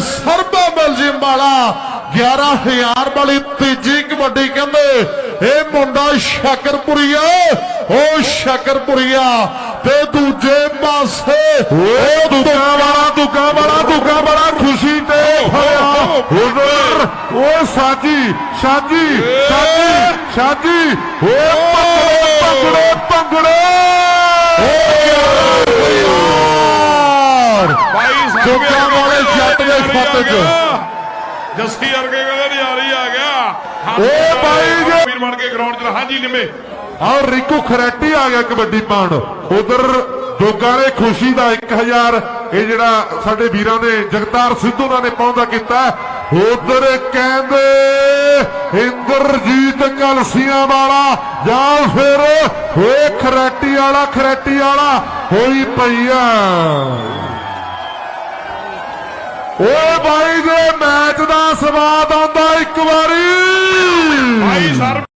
ਸਰਬਾ ਬਲਜੀਮ ਵਾਲਾ 11000 ਵਾਲੀ ਤੀਜੀ ਕਬੱਡੀ ਕਹਿੰਦੇ ਇਹ ਮੁੰਡਾ ਸ਼ਕਰਪੁਰੀਆ ਉਹ ਸ਼ਕਰਪੁਰੀਆ ਤੇ ਦੂਜੇ ਪਾਸੇ ਓ ਦੁੱਗਾ ਵਾਲਾ ਦੁੱਗਾ ਵਾਲਾ ਦੁੱਗਾ ਵਾਲਾ ਖੁਸ਼ੀ ਤੇ ਓ ਸਾਜੀ ਸਾਜੀ ਸਾਜੀ ਸਾਜੀ। ਓ ਦੁੱਗਾ ਵਾਲੇ ਜੱਟ ਦੇ ਖਾਤੇ 'ਚ। ਜੱਸੀ ਵਰਗੇ ਕਹਿੰਦੇ ਨਜ਼ਾਰੀ ਆ ਗਿਆ। ਓ ਭਾਈ ਜੀ। ਵੀਰ ਬਣ ਕੇ ਗਰਾਊਂਡ 'ਚ ਹਾਂਜੀ ਨਿੰਮੇ। ਔਰ ਰਿਕੂ ਖਰੈਟੀ ਆ ਗਿਆ ਕਬੱਡੀ ਪਾਉਣ। ਉਧਰ ਦੋਗਾ ਨੇ ਖੁਸ਼ੀ ਦਾ 1000 ਇਹ ਜਿਹੜਾ ਸਾਡੇ ਵੀਰਾਂ ਨੇ ਜਗਤਾਰ ਸਿੱਧੂ ਨਾਲ ਨੇ ਪਾਉਂਦਾ ਕੀਤਾ। ਉਧਰ ਕਹਿੰਦੇ ਇੰਦਰਜੀਤ ਕਲਸੀਆਂ ਵਾਲਾ ਜਾਂ ਫਿਰ ਹੋਏ ਖਰੈਟੀ ਵਾਲਾ ਖਰੈਟੀ ਵਾਲਾ ਹੋਈ ਪਈਆ ਓਏ ਬਾਈ ਦੇ ਮੈਚ ਦਾ ਸਵਾਦ ਆਉਂਦਾ ਇੱਕ ਵਾਰੀ।